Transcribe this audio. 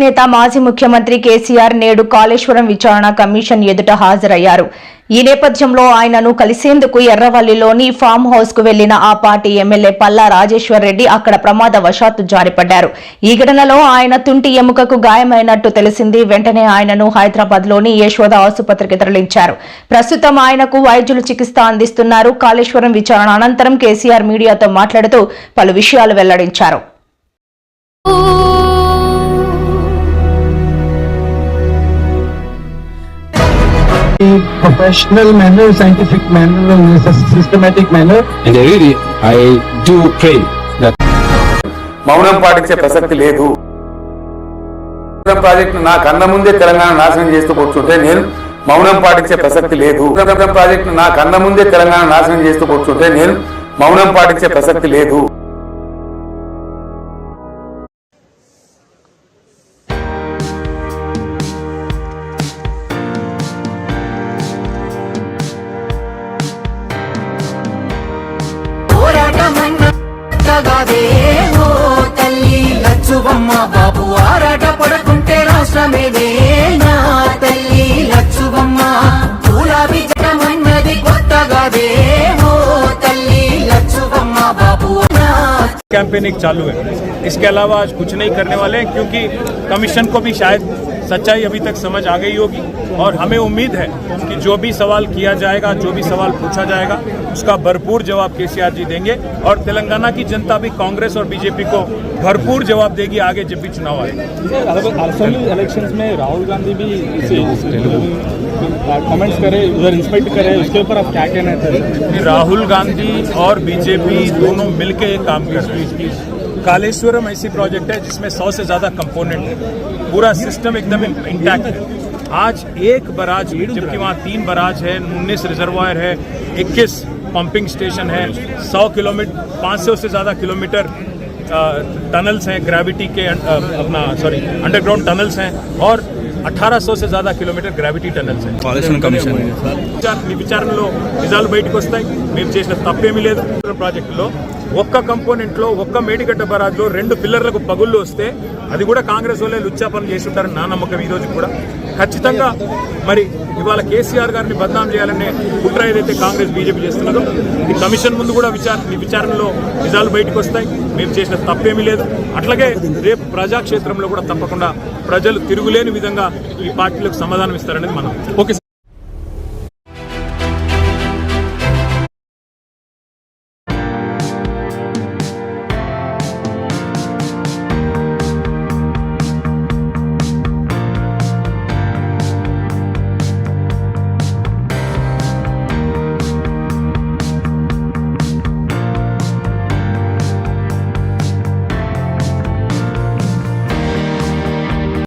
నేత మాజీ ముఖ్యమంత్రి కేసీఆర్ నేడు కాళేశ్వరం విచారణ కమిషన్ ఎదుట హాజరయ్యారు. ఈ నేపథ్యంలో ఆయనను కలిసేందుకు ఎర్రవల్లిలోని ఫామ్ హౌస్కు వెళ్ళిన ఆ పార్టీ ఎమ్మెల్యే పల్లా రాజేశ్వర్ రెడ్డి అక్కడ ప్రమాదవశాత్తు జారిపడ్డారు. ఈ ఘటనలో ఆయన తుంటి ఎముకకు గాయమైనట్టు తెలిసింది. వెంటనే ఆయనను హైదరాబాద్లోని యశోద ఆసుపత్రికి తరలించారు. ప్రస్తుతం ఆయనకు వైద్యులు చికిత్స అందిస్తున్నారు. కాళేశ్వరం విచారణ అనంతరం కేసీఆర్ మీడియాతో మాట్లాడుతూ పలు విషయాలు వెల్లడించారు. Professional manner, scientific manner, and a systematic manner. And I really, I do pray that మౌనం పాటించే ప్రసక్తి లేదు. ప్రాజెక్టు నా కన్న ముందే తెలంగాణ నాశనం చేస్తూ కూర్చుంటే నేను మౌనం పాటించే ప్రసక్తి లేదు. ప్రాజెక్టు నా కన్న ముందే తెలంగాణ నాశనం చేస్తూ కూర్చుంటే నేను మౌనం పాటించే ప్రసక్తి లేదు. పోరాటమన్నగాదే ఓ తల్లి లచ్చువమ్మ బాబు ఆరాట పడుకుంటే రాష్ట్రమేదే నా తల్లి లచ్చువమ్మ గులాబీ జనమన్నది కొత్తగాదే ఓ తల్లి లచ్చువమ్మ బాబు నా कैंपेनिंग चालू है इसके अलावा आज कुछ नहीं करने वाले हैं क्योंकि कमीशन को भी शायद सच्चाई अभी तक समझ आ गई होगी और हमें उम्मीद है कि जो भी सवाल किया जाएगा जो भी सवाल पूछा जाएगा उसका भरपूर जवाब केसीआर जी देंगे और तेलंगाना की जनता भी कांग्रेस और बीजेपी को भरपूर जवाब देगी आगे जब भी चुनाव आएगा इलेक्शंस में राहुल गांधी भी कमेंट्स करे उधर इंस्पेक्ट करे उसके ऊपर आप क्या कहना हैं? राहुल गांधी और बीजेपी दोनों मिलकर काम कर रहे हैं। कालेश्वरम ऐसी प्रोजेक्ट है जिसमें सौ से ज़्यादा कंपोनेंट है। पूरा सिस्टम एकदम इंटैक्ट है। आज एक बराज जबकि वहाँ तीन बराज है, उन्नीस रिजर्वायर है 21 पंपिंग स्टेशन है, सौ किलोमीटर 500 से ज़्यादा किलोमीटर टनल्स हैं ग्रेविटी के अपना सॉरी अंडरग्राउंड टनल्स हैं, और 1800 से ज्यादा kilometre gravity tunnels Kaleshwaram commission విచారణలో నిజాలు బయటకు వస్తాయి మేము చేసిన తప్పేమీ లేదు ప్రాజెక్టులో ఒక్క కంపోనెంట్ లో ఒక్క మేడిగడ్డ బరాజ్ లో రెండు పిల్లర్లకు పగుళ్ళు వస్తే అది కూడా కాంగ్రెస్ వాళ్ళే లుచ్చాపనం చేసి ఉంటారని నా నమ్మకం ఈ రోజు కూడా ఖచ్చితంగా మరి ఇవాళ కేసీఆర్ గారిని బదనాం చేయాలనే కుట్ర ఏదైతే కాంగ్రెస్ బీజేపీ చేస్తున్నదో ఇది కమిషన్ ముందు కూడా విచార ఈ విచారణలో నిజాలు బయటకు వస్తాయి. మేము చేసిన తప్పేమీ లేదు. అట్లాగే రేపు ప్రజాక్షేత్రంలో కూడా తప్పకుండా ప్రజలు తిరుగులేని విధంగా ఈ పార్టీలకు సమాధానం ఇస్తారనేది మనం ఓకే